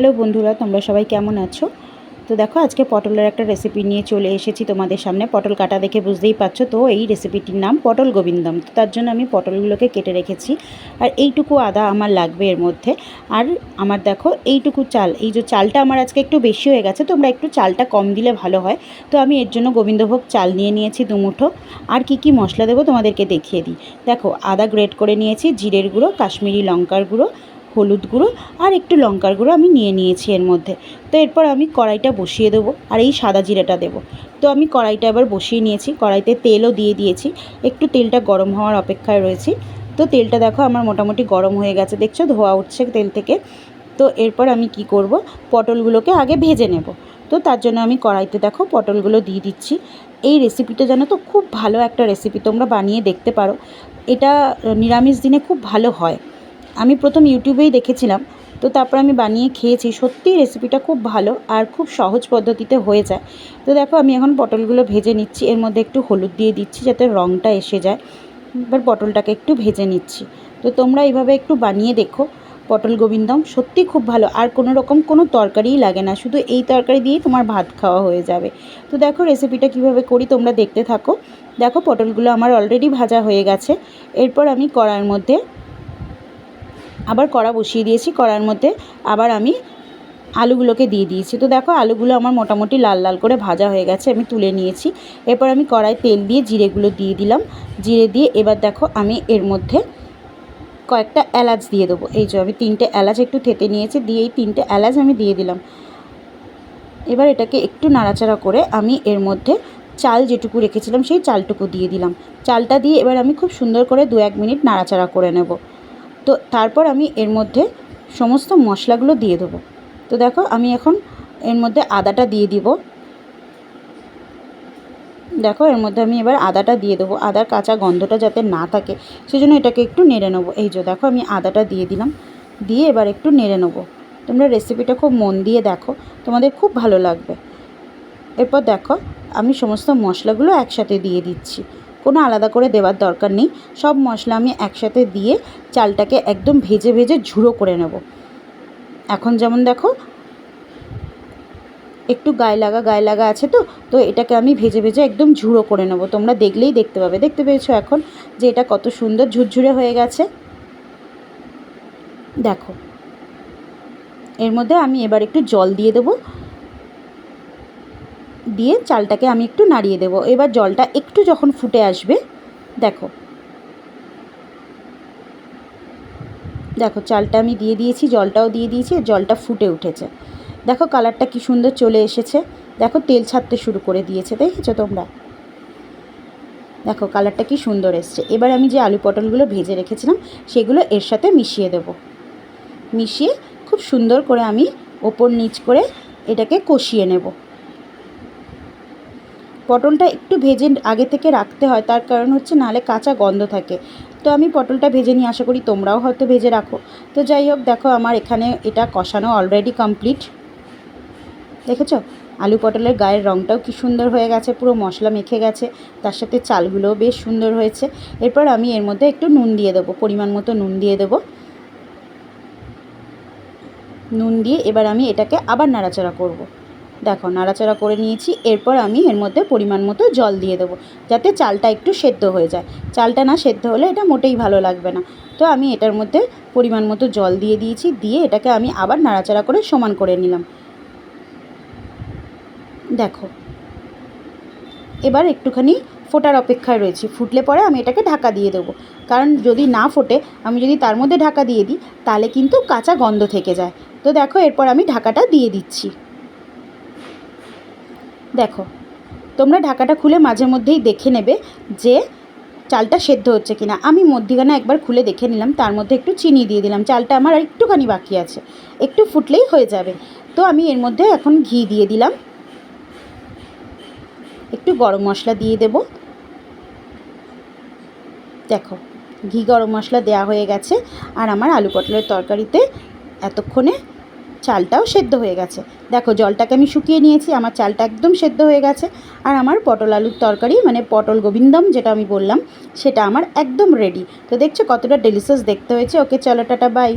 Hello বন্ধুরা, তোমরা সবাই কেমন আছো? তো দেখো, আজকে পটলের একটা রেসিপি নিয়ে চলে এসেছি তোমাদের সামনে। পটল কাটা দেখে বুঝতেই পারছ তো, এই রেসিপিটির নাম পটল গোবিন্দম। তো তার জন্য আমি পটলগুলোকে কেটে রেখেছি। আর এইটুকু আদা আমার লাগবে এর মধ্যে। আর আমার দেখো, এইটুকু চাল। এই যে চালটা আমার আজকে একটু বেশি হয়ে গেছে, তোমরা একটু চালটা কম দিলে ভালো হয়। তো আমি এর জন্য গোবিন্দভোগ চাল নিয়ে নিয়েছি দুমুঠো আর কি কি মশলা দেবো তোমাদেরকে দেখিয়ে দিই। দেখো, আদা গ্রেট করে নিয়েছি, জিরের গুঁড়ো, কাশ্মীরি লঙ্কার গুঁড়ো হলুদ গুঁড়ো আর একটু লঙ্কার গুঁড়ো আমি নিয়ে নিয়েছি এর মধ্যে। তো এরপর আমি কড়াইটা বসিয়ে দেবো আর এই সাদা জিরাটা দেবো। তো আমি কড়াইটা এবার বসিয়ে নিয়েছি, কড়াইতে তেলও দিয়ে দিয়েছি। একটু তেলটা গরম হওয়ার অপেক্ষায় রয়েছি। তো তেলটা দেখো আমার মোটামুটি গরম হয়ে গেছে, দেখছ? ধোয়া উঠছে তেল থেকে। তো এরপর আমি কি করব? পটলগুলোকে আগে ভেজে নেব। তো তার জন্য আমি কড়াইতে দেখো পটলগুলো দিয়ে দিচ্ছি। এই রেসিপিটা জানো তো, খুব ভালো একটা রেসিপি, তোমরা বানিয়ে দেখতে পারো। এটা নিরামিষ দিনে খুব ভালো হয়। আমি প্রথম ইউটিউবেই দেখেছিলাম। তো তারপর আমি বানিয়ে খেয়েছি। সত্যিই রেসিপিটা খুব ভালো আর খুব সহজ পদ্ধতিতে হয়ে যায়। তো দেখো, আমি এখন পটলগুলো ভেজে নিচ্ছি। এর মধ্যে একটু হলুদ দিয়ে দিচ্ছি যাতে রঙটা এসে যায়। এবার পটলটাকে একটু ভেজে নিচ্ছি। তো তোমরা এইভাবে একটু বানিয়ে দেখো। পটল গোবিন্দম সত্যি খুব ভালো। আর কোনো রকম কোনো তরকারিই লাগে না। শুধু এই তরকারি দিয়েই তোমার ভাত খাওয়া হয়ে যাবে। তো দেখো রেসিপিটা কীভাবে করি তোমরা দেখতে থাকো। দেখো, পটলগুলো আমার অলরেডি ভাজা হয়ে গেছে। এরপর আমি কড়ার মধ্যে আবার কড়া বসিয়ে দিয়েছি, কড়ার মধ্যে আবার আমি আলুগুলোকে দিয়ে দিয়েছি। তো দেখো, আলুগুলো আমার মোটামুটি লাল লাল করে ভাজা হয়ে গেছে, আমি তুলে নিয়েছি। এরপর আমি কড়াই তেল দিয়ে জিরেগুলো দিয়ে দিলাম। জিরে দিয়ে এবার দেখো, আমি এর মধ্যে কয়েকটা এলাচ দিয়ে দেবো। এই যে আমি তিনটে এলাচ একটু থেতে নিয়েছি, দিয়ে এই তিনটে এলাচ আমি দিয়ে দিলাম। এবার এটাকে একটু নাড়াচাড়া করে আমি এর মধ্যে চাল যেটুকু রেখেছিলাম, সেই চালটুকু দিয়ে দিলাম। চালটা দিয়ে এবার আমি খুব সুন্দর করে দু এক মিনিট নাড়াচাড়া করে নেব। তো তারপর আমি এর মধ্যে সমস্ত মশলাগুলো দিয়ে দেবো। তো দেখো আমি এখন এর মধ্যে আদাটা দিয়ে দিব। দেখো এর মধ্যে আমি এবার আদাটা দিয়ে দেবো। আদার কাঁচা গন্ধটা যাতে না থাকে, সেজন্য এটাকে একটু নেড়ে নেব। এই যে দেখো আমি আদাটা দিয়ে দিলাম। দিয়ে এবার একটু নেড়ে নেব। তোমরা রেসিপিটা খুব মন দিয়ে দেখো, তোমাদের খুব ভালো লাগবে। এরপর দেখো আমি সমস্ত মশলাগুলো একসাথে দিয়ে দিচ্ছি। কোনো আলাদা করে দেওয়ার দরকার নেই। সব মশলা আমি একসাথে দিয়ে চালটাকে একদম ভেজে ভেজে ঝুড়ো করে নেব। এখন যেমন দেখো, একটু গায়ে লাগা গায়ে লাগা আছে তো তো এটাকে আমি ভেজে ভেজে একদম ঝুড়ো করে নেব। তোমরা দেখলেই দেখতে পাবে। দেখতে পেয়েছ এখন যে এটা কত সুন্দর ঝুরঝুরে হয়ে গেছে। দেখো, এর মধ্যে আমি এবার একটু জল দিয়ে দেবো। দিয়ে চালটাকে আমি একটু নাড়িয়ে দেবো। এবার জলটা একটু যখন ফুটে আসবে, দেখো। দেখো, চালটা আমি দিয়ে দিয়েছি, জলটাও দিয়ে দিয়েছি জলটা ফুটে উঠেছে। দেখো, কালারটা কি সুন্দর চলে এসেছে। দেখো, তেল ছাড়তে শুরু করে দিয়েছে, দেখেছ তোমরা? দেখো, কালারটা কি সুন্দর এসছে। এবার আমি যে আলু পটলগুলো ভেজে রেখেছিলাম, সেগুলো এর সাথে মিশিয়ে দেব। মিশিয়ে খুব সুন্দর করে আমি ওপর নিচ করে এটাকে কষিয়ে নেব। পটলটা একটু ভেজে আগে থেকে রাখতে হয়, তার কারণ হচ্ছে নাহলে কাঁচা গন্ধ থাকে। তো আমি পটলটা ভেজে নিয়ে আশা করি তোমরাও হয়তো ভেজে রাখো। তো যাই হোক, দেখো আমার এখানে এটা কষানো অলরেডি কমপ্লিট দেখেছ? আলু পটলের গায়ের রঙটাও কি সুন্দর হয়ে গেছে, পুরো মশলা মেখে গেছে, তার সাথে চালগুলোও বেশ সুন্দর হয়েছে। এরপর আমি এর মধ্যে একটু নুন দিয়ে দেবো, পরিমাণ মতো নুন দিয়ে দেবো। নুন দিয়ে এবার আমি এটাকে আবার নাড়াচাড়া করব। দেখো, নাড়াচাড়া করে নিয়েছি, এরপর আমি এর মধ্যে পরিমাণ মতো জল দিয়ে দেবো, যাতে চালটা একটু সেদ্ধ হয়ে যায়। চালটা না সেদ্ধ হলে এটা মোটেই ভালো লাগবে না। তো আমি এটার মধ্যে পরিমাণ মতো জল দিয়ে দিয়েছি, দিয়ে এটাকে আমি আবার নাড়াচাড়া করে সমান করে নিলাম। দেখো, এবার একটুখানি ফোটার অপেক্ষায় রয়েছি। ফুটলে পরে আমি এটাকে ঢাকা দিয়ে দেবো। কারণ যদি না ফোটে, আমি যদি তার মধ্যে ঢাকা দিয়ে দিই, তাহলে কিন্তু কাঁচা গন্ধ থেকে যায়। তো দেখো, এরপর আমি ঢাকাটা দিয়ে দিচ্ছি। দেখো, তোমরা ঢাকাটা খুলে মাঝে মধ্যেই দেখে নেবে যে চালটা সেদ্ধ হচ্ছে কিনা। আমি মধ্যিখানে একবার খুলে দেখে নিলাম, তার মধ্যে একটু চিনি দিয়ে দিলাম। চালটা আমার আর একটুখানি বাকি আছে, একটু ফুটলেই হয়ে যাবে। তো আমি এর মধ্যে এখন ঘি দিয়ে দিলাম। একটু গরম মশলা দিয়ে দেব। দেখো, ঘি গরম মশলা দেওয়া হয়ে গেছে। আর আমার আলু পটলের তরকারিতে এতক্ষণে চালটাও সেদ্ধ হয়ে গেছে। দেখো, জলটাকে আমি শুকিয়ে নিয়েছি, আমার চালটা একদম সেদ্ধ হয়ে গেছে। আর আমার পটল আলুর তরকারি মানে পটল গোবিন্দম যেটা আমি বললাম, সেটা আমার একদম রেডি তো দেখছ কতটা ডেলিশিয়াস দেখতে হয়েছে। ওকে, চলো, টাটা বাই